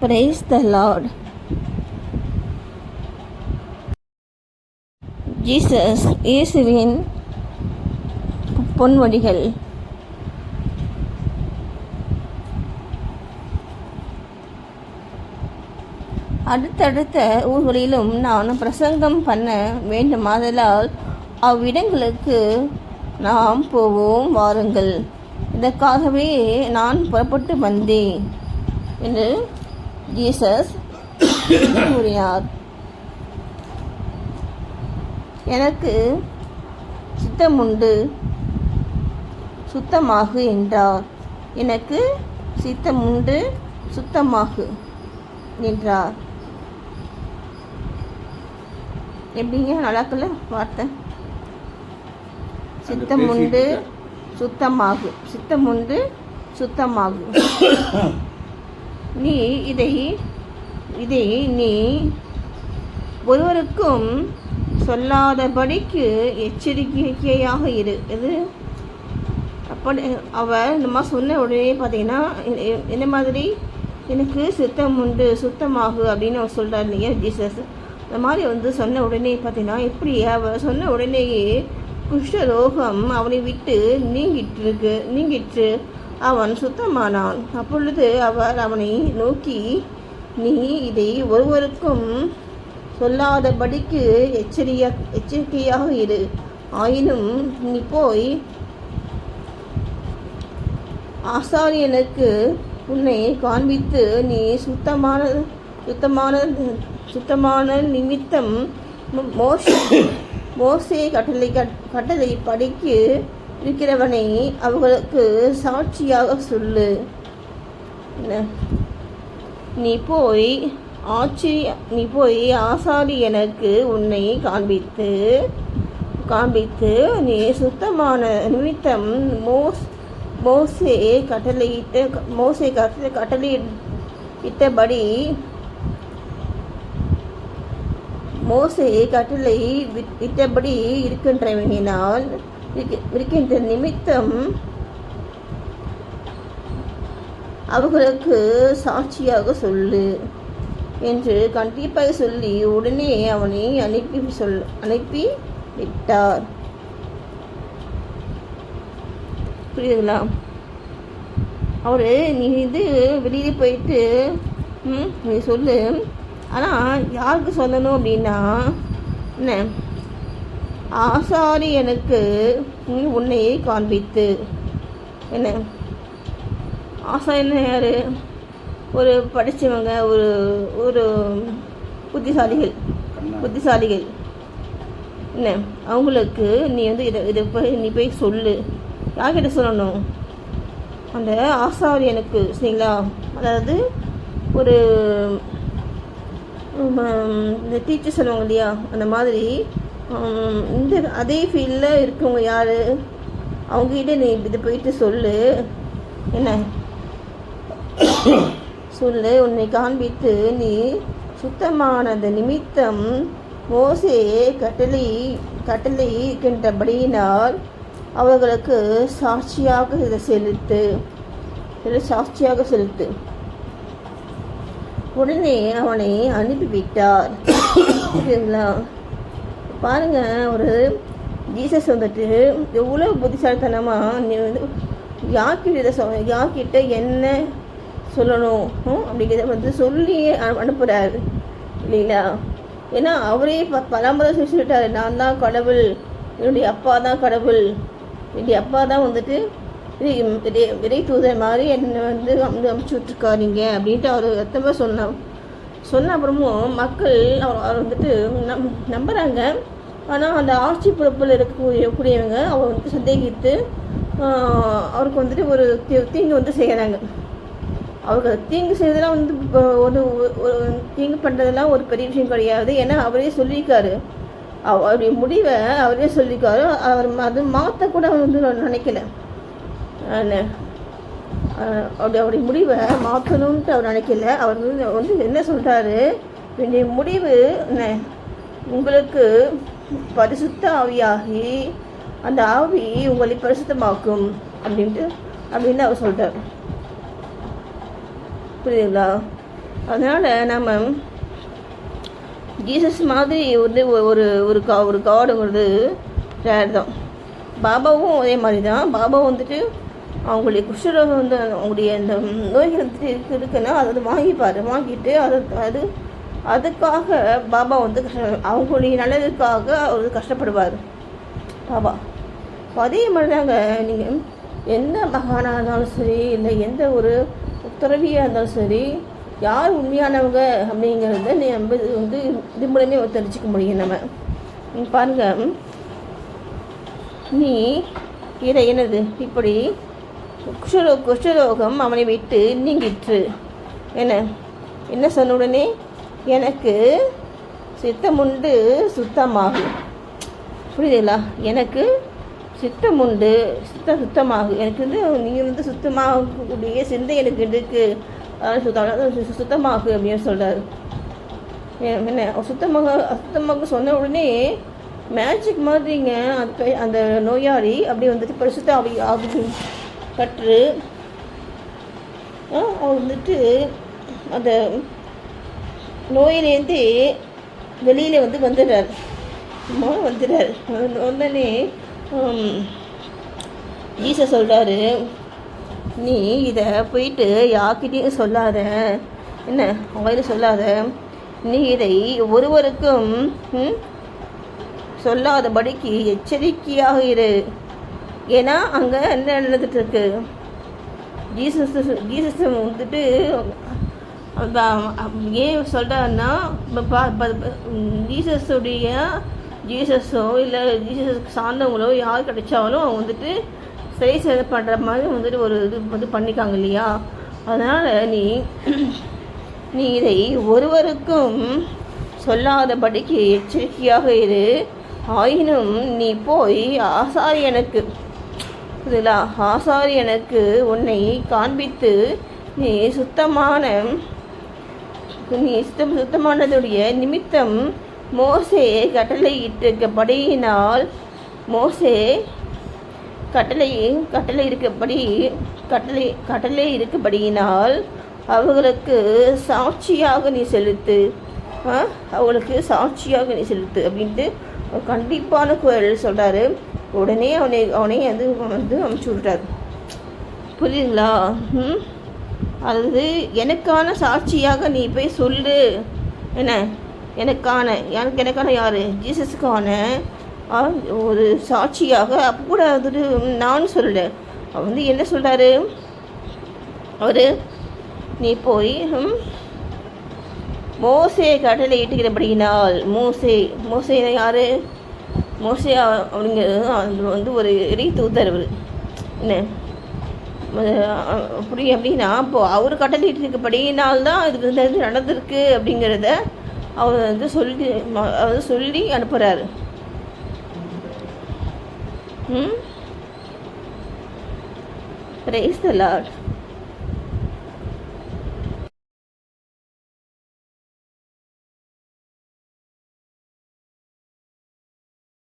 Praise the Lord Jesus இயேசுவின் பொன்வடிகள் அடுத்தடுத்த ஊர்களிலும் நான் பிரசங்கம் பண்ண வேண்டுமாதலால் அவ்விடங்களுக்கு நாம் போவோம் வாருங்கள். இதற்காகவே நான் புறப்பட்டு வந்தேன். என்று ஜீசஸ் கூறினார் எனக்கு சித்தமுண்டு. சுத்தமாகு என்றார். எனக்கு சித்தமுண்டு சுத்தமாகு என்றார். எப்படிங்க? நல்லாக்கல வார்த்தை? சித்தமுண்டு சுத்தமாகு. சித்தமுண்டு சுத்தமாகு. நீ இதை இதை நீ ஒருவருக்கும் சொல்லாதபடிக்கு எச்சரிக்கையாக இரு. இது அப்படி அவள் இந்த மாதிரி சொன்ன உடனே பார்த்தீங்கன்னா என்ன மாதிரி? எனக்கு சுத்தம் உண்டு சுத்தமாகு அப்படின்னு அவர் சொல்கிறார் இல்லையா ஜீசஸ். இந்த மாதிரி வந்து சொன்ன உடனே பார்த்தீங்கன்னா எப்படி அவள் சொன்ன உடனேயே குஷ்ட ரோகம் அவனை விட்டு நீங்கிட்டு நீங்கிற்று. அவன் சுத்தமானான். அப்பொழுது அவர் அவனை நோக்கி நீ இதை ஒருவருக்கும் சொல்லாதபடிக்கு எச்சரியா எச்சரிக்கையாக இரு. ஆயினும் நீ போய் ஆசாரியனுக்கு உன்னை காண்பித்து நீ சுத்தமான சுத்தமான சுத்தமான நிமித்தம் மோச மோசே கட்டளை கட்- கட்டளை படிக்கு இருக்கிறவனை அவர்களுக்கு சாட்சியாக சொல்லு. நீ போய் ஆட்சி நீ போய் ஆசாரி எனக்கு உன்னை காண்பித்து காண்பித்து நீ சுத்தமான நிமித்தம் மோஸ் மோசே கட்டளையிட்ட மோசே கட்டளை கட்டளையிட்டபடி மோசே கட்டளை விட்- இருக்கின்றவனால் இருக்கின்ற நிமித்தம் அவர்களுக்கு சாட்சியாக சொல்லு என்று கண்டிப்பாக சொல்லி உடனே அவனை அனுப்பி சொல் அனுப்பி விட்டார். புரியுதுங்களா? அவர் நீ இது வெளியில் போயிட்டு நீ சொல்லு. ஆனால் யாருக்கு சொல்லணும் அப்படின்னா என்ன? ஆசாரியனுக்கு நீ உன்னை காண்பித்து. என்ன? ஆசாரியன் யார்? ஒரு படித்தவங்க ஒரு ஒரு புத்திசாலிகள். புத்திசாலிகள். என்ன? அவங்களுக்கு நீ வந்து இதை இதை போய் நீ போய் சொல்லு. யார்கிட்ட சொல்லணும்? அந்த ஆசாரியனுக்கு சரிங்களா? அதாவது ஒரு இந்த டீச்சர் சொல்லுவாங்க இல்லையா? அந்த மாதிரி இந்த அதே ஃபீல்டில் இருக்கவங்க யார்? அவங்ககிட்ட நீ இதை போயிட்டு சொல்லு. என்ன? சொல்லு உன்னை காண்பித்து நீ சுத்தமானது நிமித்தம் மோசே கட்டளை கட்டளை இருக்கின்றபடியினால் அவர்களுக்கு சாட்சியாக இதை செலுத்து. இதை சாட்சியாக செலுத்து. உடனே அவனை அனுப்பிவிட்டார். சரிங்களா பாருங்க ஒரு ஜீசஸ் வந்துட்டு எவ்வளோ புத்திசாலித்தனமாக நீ வந்து யார்கிட்ட இதை சொ யார்கிட்ட என்ன சொல்லணும் அப்படிங்கிறத வந்து சொல்லி அனுப்புகிறாரு இல்லைங்களா? ஏன்னா அவரே ப பலமுறை சொல்லிட்டாரு நான் தான் கடவுள் என்னுடைய அப்பா தான் கடவுள். என்னுடைய அப்பா தான் வந்துட்டு விரை தூதர் மாதிரி என்னை வந்து வந்து அமுச்சு விட்ருக்காருங்க அப்படின்ட்டு அவர் எத்தனை சொன்னார். சொன்ன அப்புறமும் மக்கள் அவர் அவர் வந்துட்டு நம் நம்புகிறாங்க ஆனால் அந்த ஆட்சி பொறுப்பில் இருக்கக்கூடிய கூடியவங்க அவர் வந்து சந்தேகித்து அவருக்கு வந்துட்டு ஒரு தீ- தீங்கு வந்து செய்கிறாங்க அவங்க தீங்கு செய்யறதெல்லாம் வந்து இப்போ ஒரு ஒரு தீங்கு பண்ணுறதெல்லாம் ஒரு பெரிய விஷயம் கிடையாது. ஏன்னா அவரே சொல்லியிருக்காரு. அவ- அவருடைய முடிவை அவரே சொல்லியிருக்காரு. அவர் அது மாற்றக்கூட அவர் வந்து நான் நினைக்கல. அப்படி அவருடைய முடிவை மாற்றணுன்ட்டு அவர் நினைக்கல. அவர் வந்து வந்து என்ன சொல்கிறாரு என்னுடைய முடிவு என்ன? உங்களுக்கு பரிசுத்த ஆவியாகி அந்த ஆவி உங்களை பரிசுத்தமாக்கும் அப்படின்ட்டு அப்படின்னு அவர் சொல்கிறார் புரியுதுங்களா? அதனால் நம்ம ஜீசஸ் மாதிரி வந்து ஒரு ஒரு கா ஒரு காடுங்கிறது ரேர் தான். பாபாவும் அதே மாதிரி தான். பாபா வந்துட்டு அவங்களுடைய குஷ்டரோகம் வந்து அவங்களுடைய அந்த நோய்கள் வந்துட்டு இருக்குன்னா அதை வந்து வாங்கிப்பார். வாங்கிட்டு அதை அது அதுக்காக பாபா வந்து கஷ்ட அவங்களுடைய நல்லதுக்காக அவர் கஷ்டப்படுவார். பாபா அதே மாதிரி தாங்க நீங்கள் எந்த மகானாக இருந்தாலும் சரி இல்லை எந்த ஒரு துறவியாக இருந்தாலும் சரி யார் உண்மையானவங்க அப்படிங்கிறத நம்ம இது வந்து இது மூலமே தெரிஞ்சுக்க முடியும் நம்ம. நீ பாருங்க நீ இதை என்னது? இப்படி குஷ்டரோ குஷ்டரோகம் அவனை விட்டு நீங்கிற்று. என்ன? என்ன சொன்ன உடனே? எனக்கு சித்தமுண்டு சுத்தமாகும் புரியுதுங்களா? எனக்கு சித்தம் உண்டு சித்த சுத்தமாகும் எனக்கு வந்து நீங்கள் வந்து சுத்தமாகக்கூடிய சிந்தை எனக்கு இருக்குது அதாவது சுத்தம் சுத்தமாகும் அப்படின்னு சொல்கிறாரு என்ன? சுத்தமாக சுத்தமாக சொன்ன உடனே மேஜிக் மாதிரிங்க அந்த அந்த நோயாளி அப்படி வந்துட்டு பரிசுத்த ஆவி ஆகுது. கற்று அவர் வந்துட்டு அந்த நோயிலேருந்து வெளியில் வந்து வந்துடுறார் சும்மா வந்துடுறாரு உடனே ஈச சொல்கிறாரு நீ இதை போயிட்டு யாருக்கிட்டையும் சொல்லாத. என்ன? அவங்க சொல்லாத. நீ இதை ஒருவருக்கும் சொல்லாதபடிக்கு எச்சரிக்கையாக இரு. ஏன்னா அங்கே என்ன நடந்துட்டுருக்கு ஜீசஸ் ஜீசஸ் வந்துட்டு ஏன் சொல்கிறாருன்னா ஜீசஸுடைய ஜீசஸோ இல்லை ஜீசஸ் சார்ந்தவங்களோ யார் கிடைச்சாலும் அவங்க வந்துட்டு சிறை சேத பண்ணுற மாதிரி வந்துட்டு ஒரு இது வந்து பண்ணிக்காங்க இல்லையா? அதனால் நீ நீ இதை ஒருவருக்கும் சொல்லாதபடிக்கு எச்சரிக்கையாக இரு. ஆயினும் நீ போய் ஆசாரியனுக்கு ஆசாரி ஆசாரியனுக்கு உன்னை காண்பித்து நீ சுத்தமான நீ சுத்தம் சுத்தமானதுடைய நிமித்தம் மோசே கட்டளையிட்டிருக்கப்படியினால் மோசே கட்டளை கட்டளை இருக்கபடி கட்டளை கட்டளை இருக்கபடியினால் அவர்களுக்கு சாட்சியாக நீ செலுத்து. ஆ? அவங்களுக்கு சாட்சியாக நீ செலுத்து அப்படின்ட்டு கண்டிப்பான குரல் சொல்கிறாரு உடனே அவனை அவனை வந்து வந்து அமுச்சு விட்டார் புரியுதுங்களா? ம்? அதாவது எனக்கான சாட்சியாக நீ போய் சொல்லு. என்ன? எனக்கான எனக்கு எனக்கான யார்? ஜீசஸுக்கான ஒரு சாட்சியாக அப்போ கூட அது நான் சொல்ல அவர் வந்து என்ன சொல்கிறாரு அவர் நீ போய் மோசே கடலை இட்டுகிறபடியினால் மோசே மோசே யார்? மோசே அவங்க அப்படிங்கிறது அது வந்து ஒரு எரி தூதர் அவர். என்ன? அப்படி அப்படின்னா இப்போது அவர் கட்டளையிட்டு இருக்கப்படினால்தான் இதுக்கு வந்து இது நடந்திருக்கு அப்படிங்கிறத அவர் வந்து சொல்லி அவர் சொல்லி அனுப்புகிறாரு ம்? Praise the Lord